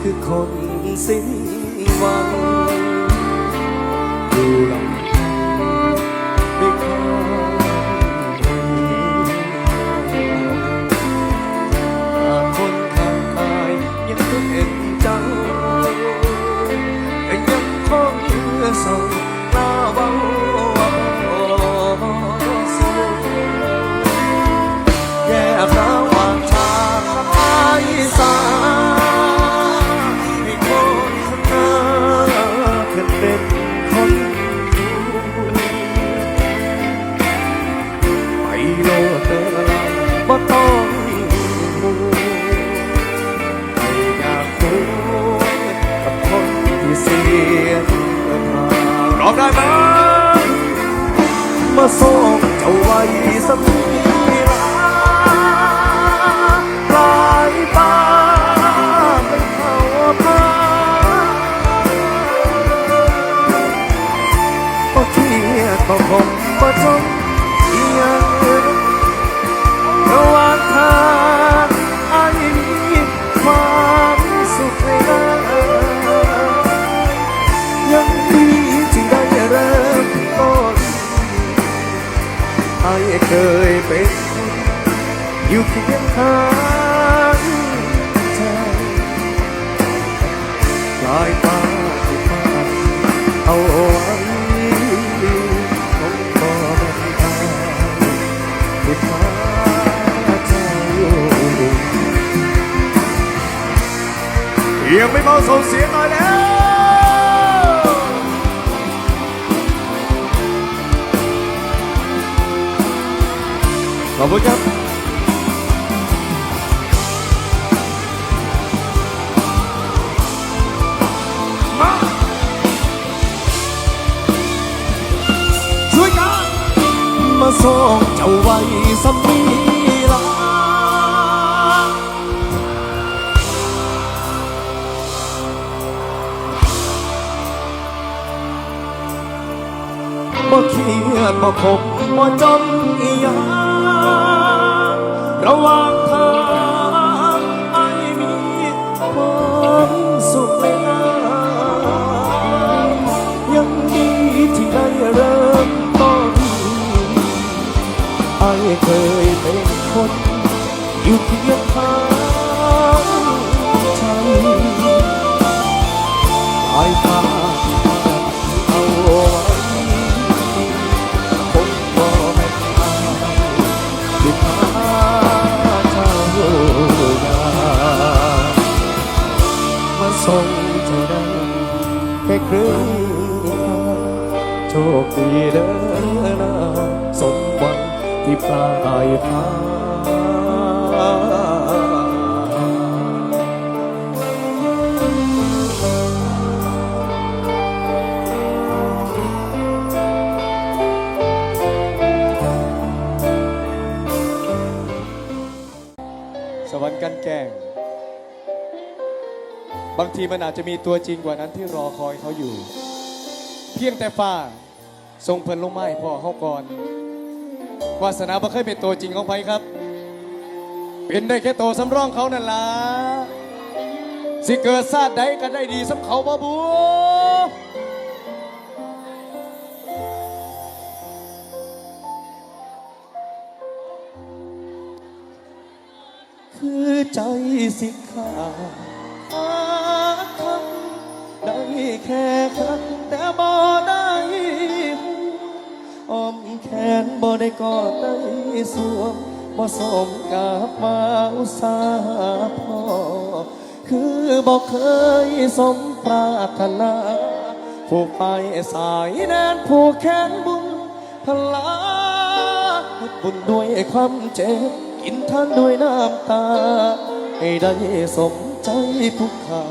คือคนสิ้นหวัง คนดูไปโลดเดินลาบ่ต้องห่วงไม่อยากพูดกับคนที่เสียทางรองได้ไหมมาส่งเจ้าไว้สักที ยังไม่เบาส่งเสียงหน่อยแล้วขอบคุณครับมาช่วยกันมาส่งเจ้าไว้สัมีล บ่เครียดบ่ขมบ่จมอีหยังระหว่างทางไอ้มีความสุขไม่นานยังดีที่ได้เริ่มต้นไอ้เคยเป็นคนอยู่เคียงข้าง สวรรค์กันแกล้งบางทีมันอาจจะมีตัวจริงกว่านั้นที่รอคอยเขาอยู่ เพียงแต่ฟ้าทรงเพลินลงไม้พ่อเขาก่อน วาสนาบ่เคยเป็นตัวจริงของไผครับ เป็นได้แค่ตัวสำรองเขานั่นล่ะสิเกิดชาติใดก็ได้ดีสำเขาบ่บูคือใจสิขาดหาคำได้แค่ครั้งแต่บ่ได้ อมแขนบ่ได้กอดได้สวมบ่สมกับมาอุตสาพอคือบ่เคยสมปรารถนาผูกไปสายแนนผูกแขนบุญพลาบุญด้วยความเจ็บกินท่านด้วยน้ำตา ให้ได้สมใจผู้ขา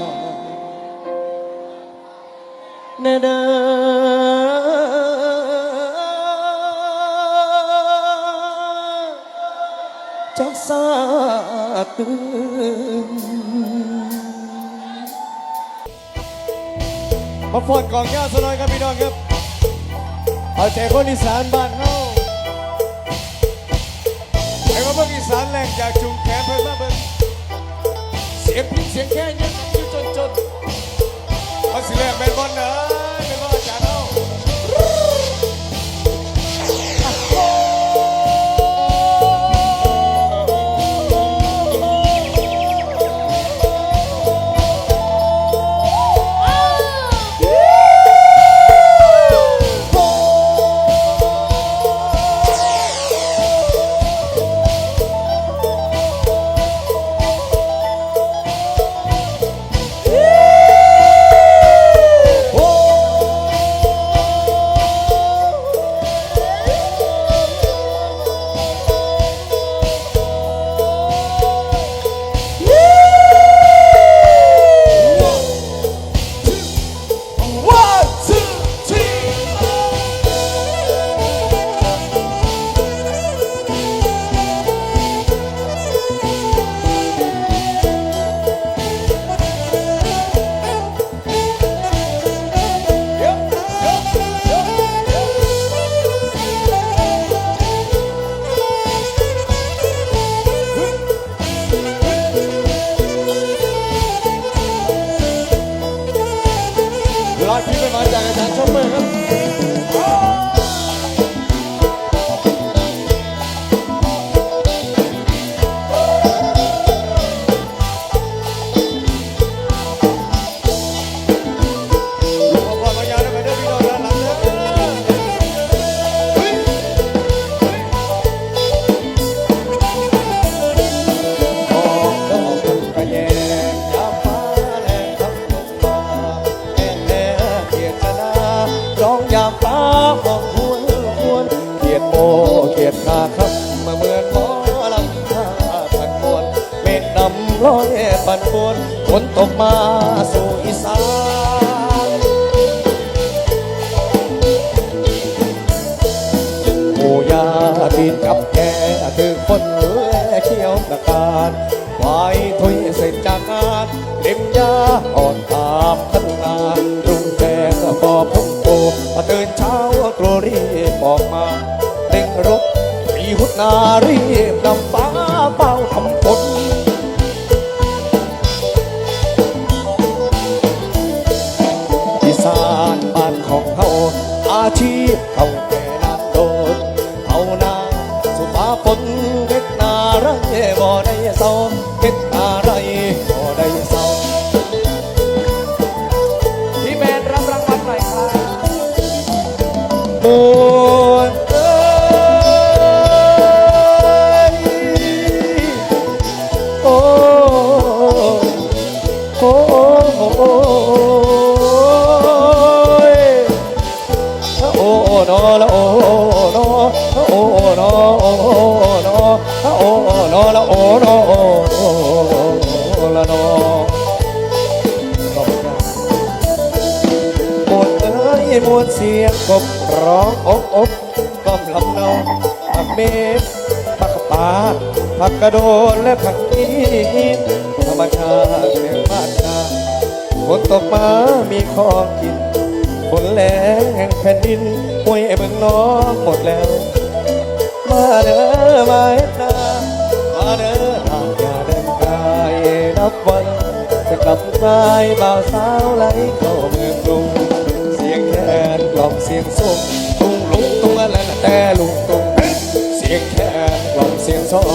แน่เด้อ จักสาตื่นมาฟอดกองยาสน้อยครับพี่น้องครับ เอาใจคนอีสานบ้านเฮาไอ้ว่าเบิ่งอีสานแรงจากจุงแขนเพิ่นมาเบิ่งเสียงพิษเสียงแค่ยังอยู่จนวันสิแรกเป็นบอลเนอะ นำร้อยปันปวนฝนตกมาสู่อีสานหมูยาบินกับแกถือคนเหือเขียวประการไว้ถุยเสร็จจากงานเล็มยาอ่อนตามพัฒนารุ่งแจ้งพอพุ่งโตพอตื่นเช้าตรูรีบออกมาเร่งรบมีหุดนารีบนำฟ้า อ โนโอ้นโอ้นโอ้นละโอ้นอโอ้ละนอขอบคุณครับมวนเอ้ยมวนเสียงกบร้องอบอบก้อมลำเนาผักเมฆผักปาดผักกระโดนและผักอีนธรรมชาติเรื่องบ้านนาฝนตกมามีของกิน ฝนแรงแห่งแผ่นดินห้วยเมืองน้องหมดแล้ว มาเด้อมาเฮ็ดนามาเด้อหากอย่าเดินกายนับวัน จะกลับกลายบ่าวสาวไหลเข้าเมืองกรุงเสียงแคนกล่อมเสียงส่งตุงลุงตุงอะไรนะแต่ลุงตุงเสียงแคนกล่อมเสียงสอ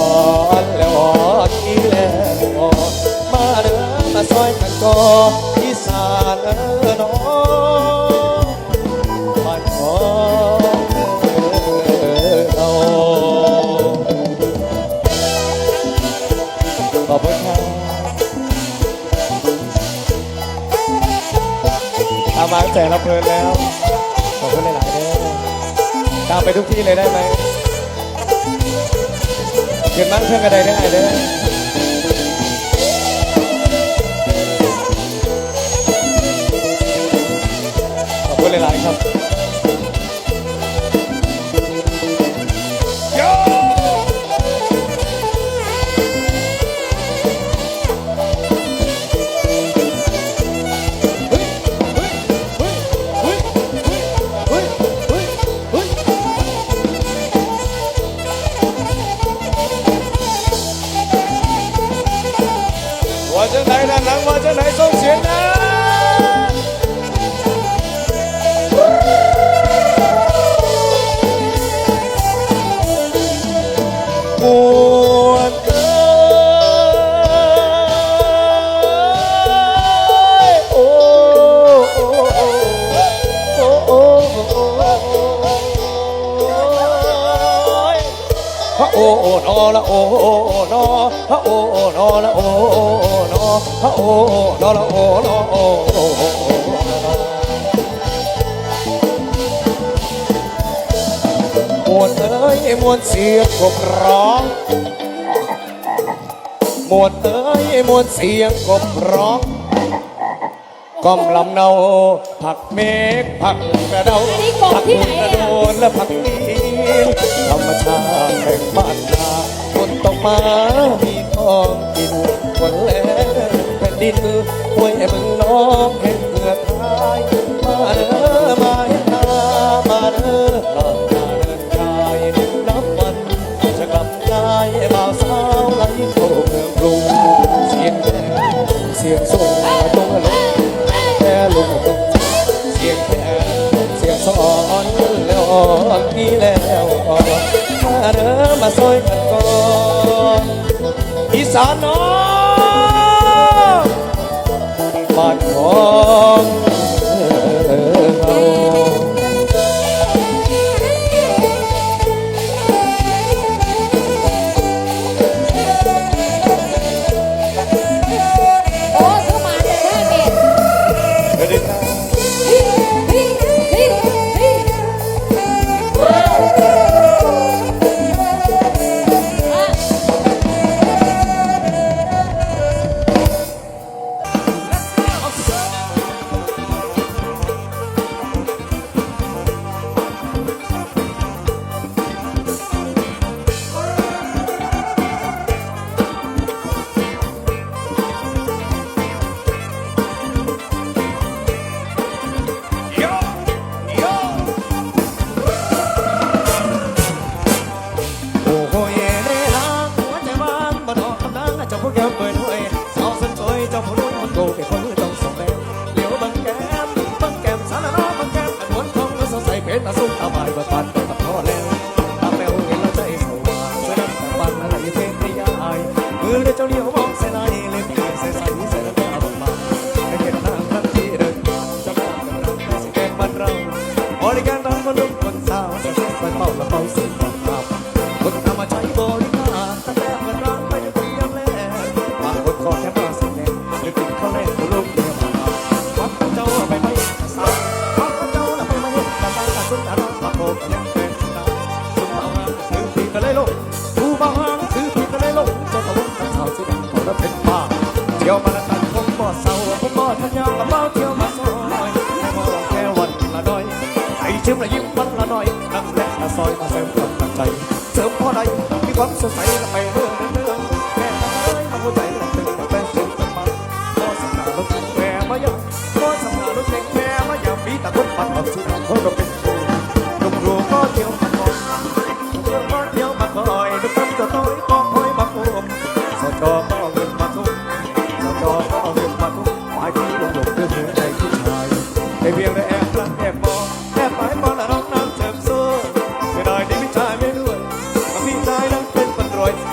นแล้วออนอีแล้วออนมาเด้อมาซอยกันก่ออีสานเอ ตามมางแต่เราเพลินแล้วขอบคุณหลายๆเด้อตามไปทุกที่เลยได้ไหมเกินมั่งเพื่อนกระไดได้ไงเด้อขอบคุณหลายๆครับ ละโอโนฮะโอโนละโอโนฮะโอโนละโอโนโอมวนเอ้ยมวนเสียงกบร้องมวนเอ้ยมวนเสียงกบร้องก้มลำเนาผักเมฆผักกระเดาอักกระโดนและผักนีธรรมชาติแห่งบ้าน มามีของกินคนแลแผ่นดินห้วยมึงน้องแห่งเกือทายมาเด้อมาเห็นนามาเด้อลองนาเดินกายนับวันจะกลับกายบ่าวสาวไหลเข้าเมืองกรุงเสียงแก่เสียงส่งตรงลงแค่ลุงเสียงแค่เสียงสอนแล้วอ่อนพี่แล้วอ่อนมาเด้อมาซอยกันก่อน สานน้องบ้านของ ไอ้ชิมละยิ้มวันละน้อยนั่งแลละซอยมาเสริมความตั้งใจเสริมพอใดมีความสดใสและไปเรื่อย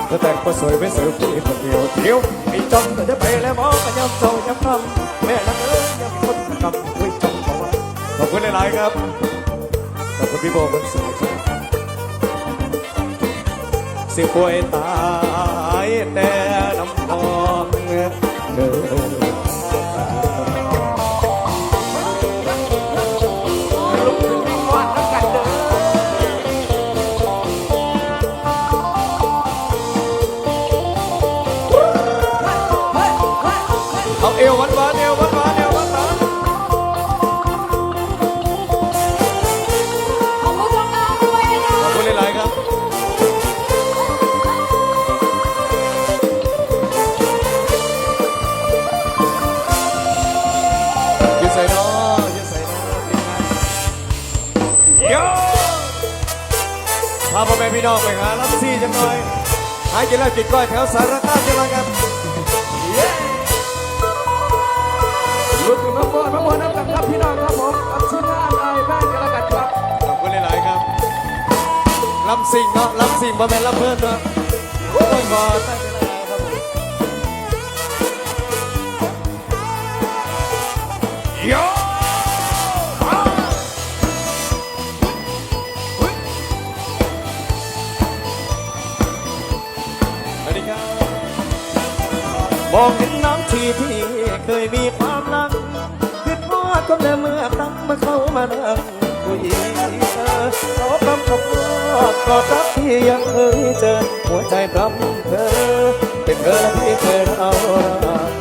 คนรวยเธอแต่งก็สวยไม่สวยพี่คนเดียวเที่ยวมีจอมแต่จะไปแล้วมองกันยำโจยำคำแม่ละเอ้ยยำคนกำด้วยจอมบอกว่าขอบคุณหลายๆครับขอบคุณพี่โบคนสวยครับเสียป่วยตายแต่น้ำพองเออ น้องไปหาลับซี่จังหน่อย หากินแล้วกินก้อยแถวสารคามจังหน่อยครับลุกขึ้นมาบนมาบนน้ำกันครับพี่น้องครับผมกับชุดหน้าไอ้แม่กันแล้วกันครับขอบคุณหลาย ๆ ครับลำซิงเนาะลำซิงบ่แม่นลำเพื่อนเนาะโอ้ยบ่ องเห็นน้ำทีที่เคยมีความรักคิดว่าก็แต่เมื่อครั้งมาเข้ามานั่งคุยขอคำขอบคุณกอดรักที่ยังเคยเจอหัวใจพร้ำเธอ เป็นเธอที่เคยเอารัก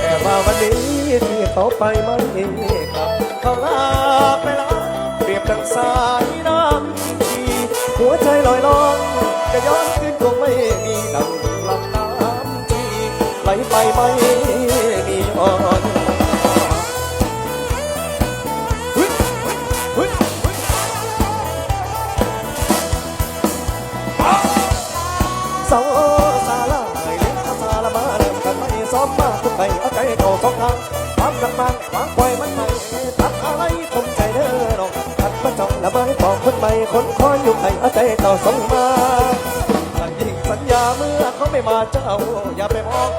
แต่ว่าวันนี้ที่เขาไปไม่กลับเขาลาไปแล้วเปรียบดังสายน้ำชีหัวใจลอยลองจะย้อนคืนคงไม่มีดัง ไหลไปไม่มีอ่อนเฮ้ยเฮ้ยเฮ้ยสาวสาลาไอเลี้ยงภาษาละมาเริ่มกันไม่ซ้อมมาทุกไปเอาใจเข้าสองทางความรักมันวางปล่อยมันไม่ตัดอะไรตรงใจเด้อน้องตัดมาจ้องละไม่บอกคนใหม่คนคอยอยู่ไหนเอาใจต่อส่งมาถ้ายิ่งสัญญาเมื่อเขาไม่มาเจ้าอย่าไปมอง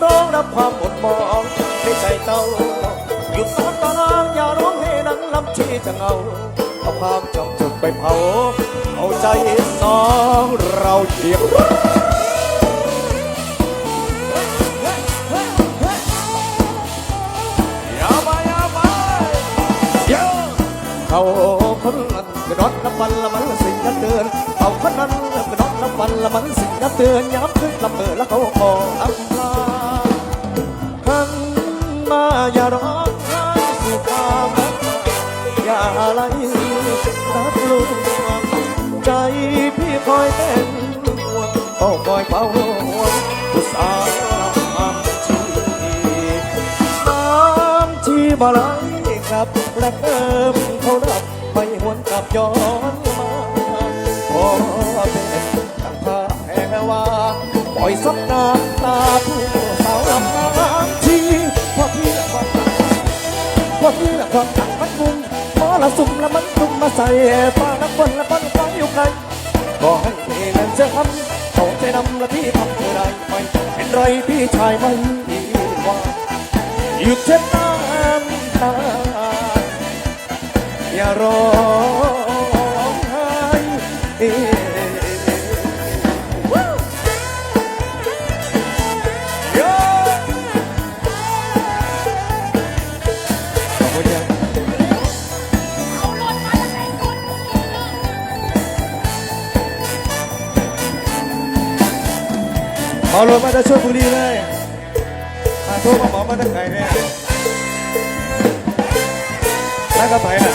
ที่สำรองรับความหมดมองในใจเจ้าหยุดสักตารางอย่าร้องให้นังลำที่จะเงาเอาความจองจุดไปเผาเอาใจสองเราเทียบอย่าไปอย่าไปเขาคนนั้นก็นอนน้ำมันละมันสิ่งยันเตือนเขาคนนั้นก็นอนน้ำมันละมันสิ่งยันเตือนย้ำขึ้นลำเบอแล้วเขาขออำลา อย่าร้องไห้สู่ความรักอย่าอะไรรับรู้ใจพี่คอยเป็นห่วงเฝ้าคอยเฝ้าห่วงผู้สาวชีน้ำที่บ่ไหลครับและเอิมเขาดับไม่หวนกลับย้อนมาขอเป็นตั้งพาแห่ว่าปล่อยซับน้ำ พอพี่ละความตักมันมุงมอละสุ่มละมันจุ่มมาใส่ฟ้าละคนละปันฟ้าอยู่ไกลก็ให้เงินเสียคำเขาใจดำละพี่ทำเธอได้ไหมเป็นไรพี่ชายไม่ว่าหยุดเช็ดน้ำตาอย่ารอ หมอรถมาจะช่วยบุรีเลยมาโทรมาหมอมาตั้งไงเนี่ยนั่งก็ไปอะ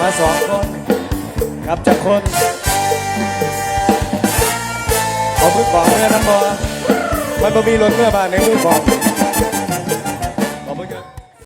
มาสองคนกับจากคนขอพึ่งบอกเมื่อน้นบอมันบ่มีรถเมื่อบานในมือบอก